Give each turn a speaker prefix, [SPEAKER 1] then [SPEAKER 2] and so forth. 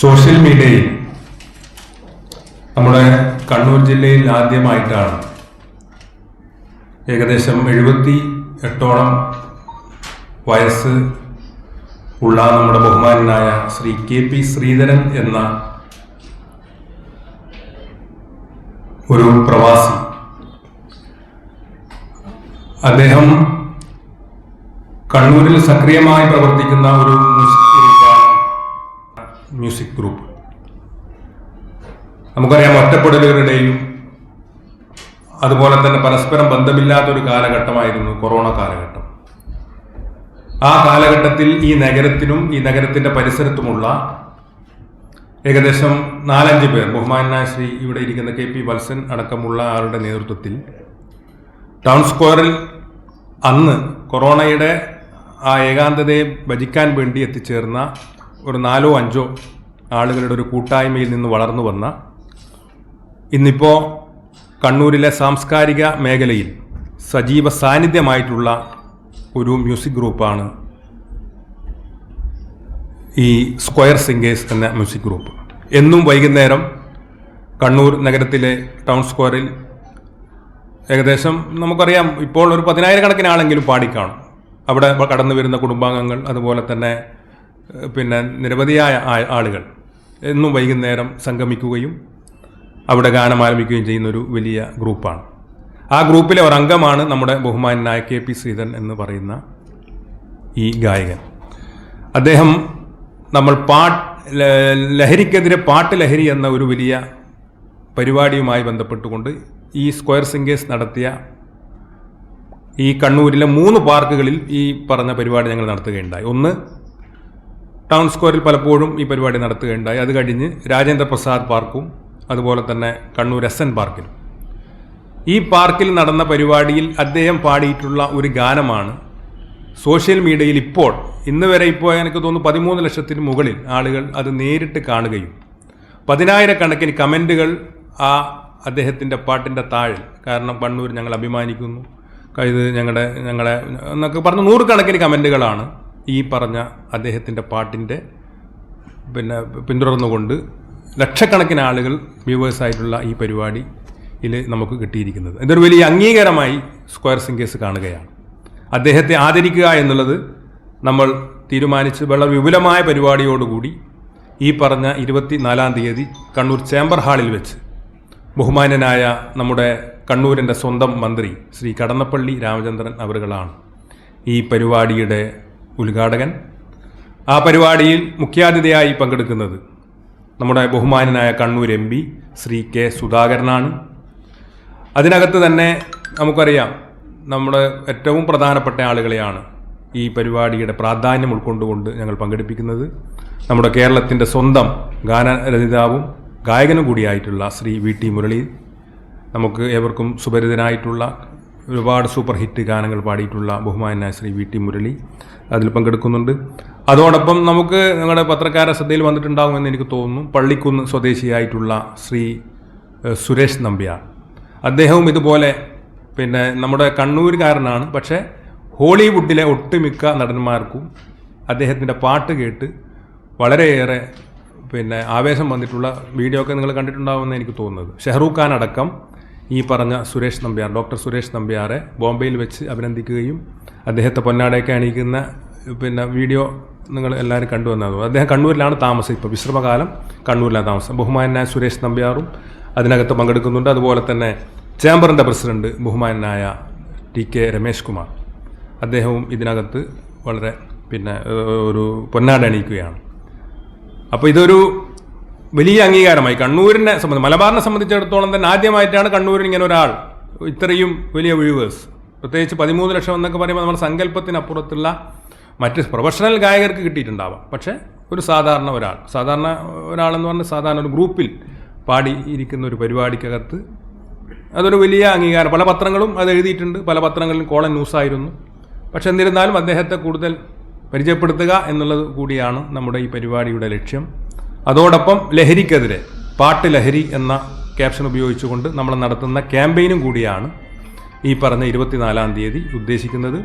[SPEAKER 1] Social മീഡിയയിൽ നമ്മുടെ കണ്ണൂർ ജില്ലയിൽ ആദ്യമായിട്ടാണ് ഏകദേശം എഴുപത്തി എട്ടോളം വയസ്സ് ഉള്ള നമ്മുടെ ബഹുമാനായ ശ്രീ കെ പി ശ്രീധരൻ എന്ന ഒരു പ്രവാസി. അദ്ദേഹം കണ്ണൂരിൽ സക്രിയമായി പ്രവർത്തിക്കുന്ന ഒരു ഗ്രൂപ്പാണ് മ്യൂസിക് ഗ്രൂപ്പ് നമുക്കറിയാം ഒറ്റപ്പെടലുകളുടെയും അതുപോലെ തന്നെ പരസ്പരം ബന്ധമില്ലാത്തൊരു കാലഘട്ടമായിരുന്നു കൊറോണ കാലഘട്ടം. ആ കാലഘട്ടത്തിൽ ഈ നഗരത്തിനും ഈ നഗരത്തിന്റെ പരിസരത്തുമുള്ള ഏകദേശം നാലഞ്ച് പേർ ബഹുമാനായ ശ്രീ ഇവിടെ ഇരിക്കുന്ന കെ പി വത്സൻ അടക്കമുള്ള ആളുടെ നേതൃത്വത്തിൽ ടൗൺ സ്ക്വയറിൽ അന്ന് കൊറോണയുടെ ആ ഏകാന്തതയെ ഭജിക്കാൻ വേണ്ടി എത്തിച്ചേർന്ന ഒരു നാലോ അഞ്ചോ ആളുകളുടെ ഒരു കൂട്ടായ്മയിൽ നിന്ന് വളർന്നു വന്ന ഇന്നിപ്പോൾ കണ്ണൂരിലെ സാംസ്കാരിക മേഖലയിൽ സജീവ സാന്നിധ്യമായിട്ടുള്ള ഒരു മ്യൂസിക് ഗ്രൂപ്പാണ് ഈ സ്ക്വയർ സിംഗേഴ്സ് എന്ന മ്യൂസിക് ഗ്രൂപ്പ്. എന്നും വൈകുന്നേരം കണ്ണൂർ നഗരത്തിലെ ടൗൺ സ്ക്വയറിൽ ഏകദേശം നമുക്കറിയാം ഇപ്പോൾ ഒരു പതിനായിരക്കണക്കിന് ആളെങ്കിലും പാടിക്കാണും. അവിടെ കടന്നു വരുന്ന കുടുംബാംഗങ്ങൾ അതുപോലെ തന്നെ പിന്നെ നിരവധിയായ ആളുകൾ എന്നും വൈകുന്നേരം സംഗമിക്കുകയും അവിടെ ഗാനം ആലപിക്കുകയും ചെയ്യുന്നൊരു വലിയ ഗ്രൂപ്പാണ്. ആ ഗ്രൂപ്പിലെ ഒരംഗമാണ് നമ്മുടെ ബഹുമാനായ കെ പി ശ്രീധരൻ എന്ന് പറയുന്ന ഈ ഗായകൻ. അദ്ദേഹം നമ്മൾ പാട്ട് ലഹരിക്കെതിരെ പാട്ട് ലഹരി എന്ന ഒരു വലിയ പരിപാടിയുമായി ബന്ധപ്പെട്ടുകൊണ്ട് ഈ സ്ക്വയർ സിംഗേഴ്സ് നടത്തിയ ഈ കണ്ണൂരിലെ മൂന്ന് പാർക്കുകളിൽ ഈ പറഞ്ഞ പരിപാടി ഞങ്ങൾ നടത്തുകയുണ്ടായി. ഒന്ന് ടൗൺ സ്ക്വയറിൽ പലപ്പോഴും ഈ പരിപാടി നടത്തുകയുണ്ടായി. അത് കഴിഞ്ഞ് രാജേന്ദ്ര പ്രസാദ് പാർക്കും അതുപോലെ തന്നെ കണ്ണൂർ എസ് എൻ പാർക്കിലും ഈ പാർക്കിൽ നടന്ന പരിപാടിയിൽ അദ്ദേഹം പാടിയിട്ടുള്ള ഒരു ഗാനമാണ് സോഷ്യൽ മീഡിയയിൽ ഇപ്പോൾ ഇന്ന് വരെ ഇപ്പോൾ എനിക്ക് തോന്നുന്നു പതിമൂന്ന് ലക്ഷത്തിന് മുകളിൽ ആളുകൾ അത് നേരിട്ട് കാണുകയും പതിനായിരക്കണക്കിന് കമന്റുകൾ ആ അദ്ദേഹത്തിന്റെ പാട്ടിന്റെ താഴിൽ കാരണം കണ്ണൂർ ഞങ്ങൾ അഭിമാനിക്കുന്നു. ഇത് ഞങ്ങളുടെ ഞങ്ങളെ എന്നൊക്കെ പറഞ്ഞ നൂറുകണക്കിന് കമന്റുകളാണ്. ഈ പറഞ്ഞ അദ്ദേഹത്തിന്റെ പാട്ടിന്റെ പിന്നെ പിന്തുടർന്നുകൊണ്ട് ലക്ഷക്കണക്കിന് ആളുകൾ വ്യൂവേഴ്സായിട്ടുള്ള ഈ പരിപാടിയിൽ നമുക്ക് കിട്ടിയിരിക്കുന്നത്. ഇതൊരു വലിയ അംഗീകാരമായി സ്ക്വയർ സിംഗേഴ്സ് കാണുകയാണ്. അദ്ദേഹത്തെ ആദരിക്കുക എന്നുള്ളത് നമ്മൾ തീരുമാനിച്ച് വളരെ വിപുലമായ പരിപാടിയോടുകൂടി ഈ പറഞ്ഞ ഇരുപത്തിനാലാം തീയതി കണ്ണൂർ ചേംബർ ഹാളിൽ വെച്ച് ബഹുമാനനായ നമ്മുടെ കണ്ണൂരിന്റെ സ്വന്തം മന്ത്രി ശ്രീ കടന്നപ്പള്ളി രാമചന്ദ്രൻ അവറുകളാണ് ഈ പരിപാടിയുടെ ഉദ്ഘാടകൻ. ആ പരിപാടിയിൽ മുഖ്യാതിഥിയായി പങ്കെടുക്കുന്നത് നമ്മുടെ ബഹുമാനനായ Kannur M P Shri K സുധാകരനാണ്. അതിനകത്ത് തന്നെ നമുക്കറിയാം നമ്മുടെ ഏറ്റവും പ്രധാനപ്പെട്ട ആളുകളെയാണ് ഈ പരിപാടിയുടെ പ്രാധാന്യം ഉൾക്കൊണ്ടുകൊണ്ട് ഞങ്ങൾ പങ്കെടുപ്പിക്കുന്നത്. നമ്മുടെ കേരളത്തിന്റെ സ്വന്തം ഗാനരചിതാവും ഗായകനും കൂടിയായിട്ടുള്ള ശ്രീ വി ടി മുരളി. നമുക്ക് ഏവർക്കും സുപരിതനായിട്ടുള്ള ഒരുപാട് സൂപ്പർ ഹിറ്റ് ഗാനങ്ങൾ പാടിയിട്ടുള്ള ബഹുമാനായ ശ്രീ വി ടി മുരളി അതിൽ പങ്കെടുക്കുന്നുണ്ട്. അതോടൊപ്പം നമുക്ക് നിങ്ങളുടെ പത്രക്കാര ശ്രദ്ധയിൽ വന്നിട്ടുണ്ടാകുമെന്ന് എനിക്ക് തോന്നുന്നു. പള്ളിക്കുന്ന് സ്വദേശിയായിട്ടുള്ള ശ്രീ സുരേഷ് നമ്പ്യാർ. അദ്ദേഹവും ഇതുപോലെ പിന്നെ നമ്മുടെ കണ്ണൂരുകാരനാണ്. പക്ഷേ ഹോളിവുഡിലെ ഒട്ടുമിക്ക നടന്മാർക്കും അദ്ദേഹത്തിന്റെ പാട്ട് കേട്ട് വളരെയേറെ പിന്നെ ആവേശം വന്നിട്ടുള്ള വീഡിയോ ഒക്കെ നിങ്ങൾ കണ്ടിട്ടുണ്ടാവുമെന്ന് എനിക്ക് തോന്നുന്നത്. ഷെഹ്റൂഖ് ഖാൻ അടക്കം ഈ പറഞ്ഞ സുരേഷ് നമ്പ്യാർ ഡോക്ടർ സുരേഷ് നമ്പ്യാറെ ബോംബെയിൽ വെച്ച് അഭിനന്ദിക്കുകയും അദ്ദേഹത്തെ പൊന്നാടയൊക്കെ അണിയിക്കുന്ന പിന്നെ വീഡിയോ നിങ്ങൾ എല്ലാവരും കണ്ടുവന്നത് അദ്ദേഹം കണ്ണൂരിലാണ് താമസം ഇപ്പോൾ. വിശ്രമകാലം കണ്ണൂരിലാണ് താമസം. ബഹുമാനായ സുരേഷ് നമ്പ്യാറും അതിനകത്ത് പങ്കെടുക്കുന്നുണ്ട്. അതുപോലെ തന്നെ ചേംബറിന്റെ പ്രസിഡന്റ് ബഹുമാനായ ടി കെ രമേശ് കുമാർ. അദ്ദേഹവും ഇതിനകത്ത് വളരെ പിന്നെ ഒരു പൊന്നാട അണിയിക്കുകയാണ്. അപ്പോൾ ഇതൊരു വലിയ അംഗീകാരമായി. കണ്ണൂരിനെ സംബന്ധിച്ച് മലബാറിനെ സംബന്ധിച്ചിടത്തോളം തന്നെ ആദ്യമായിട്ടാണ് കണ്ണൂരിൽ ഇങ്ങനെ ഒരാൾ ഇത്രയും വലിയ വ്യൂവേഴ്സ് പ്രത്യേകിച്ച് പതിമൂന്ന് ലക്ഷം എന്നൊക്കെ പറയുമ്പോൾ നമ്മുടെ സങ്കല്പത്തിനപ്പുറത്തുള്ള മറ്റ് പ്രൊഫഷണൽ ഗായകർക്ക് കിട്ടിയിട്ടുണ്ടാവാം. പക്ഷേ ഒരു സാധാരണ ഒരാൾ സാധാരണ ഒരാളെന്ന് പറഞ്ഞാൽ സാധാരണ ഒരു ഗ്രൂപ്പിൽ പാടി ഇരിക്കുന്ന ഒരു പരിപാടിക്കകത്ത് അതൊരു വലിയ അംഗീകാരം. പല പത്രങ്ങളും അത് എഴുതിയിട്ടുണ്ട് പല പത്രങ്ങളിലും കോളൻ ന്യൂസായിരുന്നു. പക്ഷെ എന്നിരുന്നാലും അദ്ദേഹത്തെ കൂടുതൽ പരിചയപ്പെടുത്തുക എന്നുള്ളത് കൂടിയാണ് നമ്മുടെ ഈ പരിപാടിയുടെ ലക്ഷ്യം. അതോടൊപ്പം ലഹരിക്കെതിരെ പാട്ട് ലഹരി എന്ന ക്യാപ്ഷൻ ഉപയോഗിച്ചുകൊണ്ട് നമ്മൾ നടത്തുന്ന ക്യാമ്പയിനും കൂടിയാണ് ഈ പറഞ്ഞ ഇരുപത്തിനാലാം തീയതി ഉദ്ദേശിക്കുന്നത്.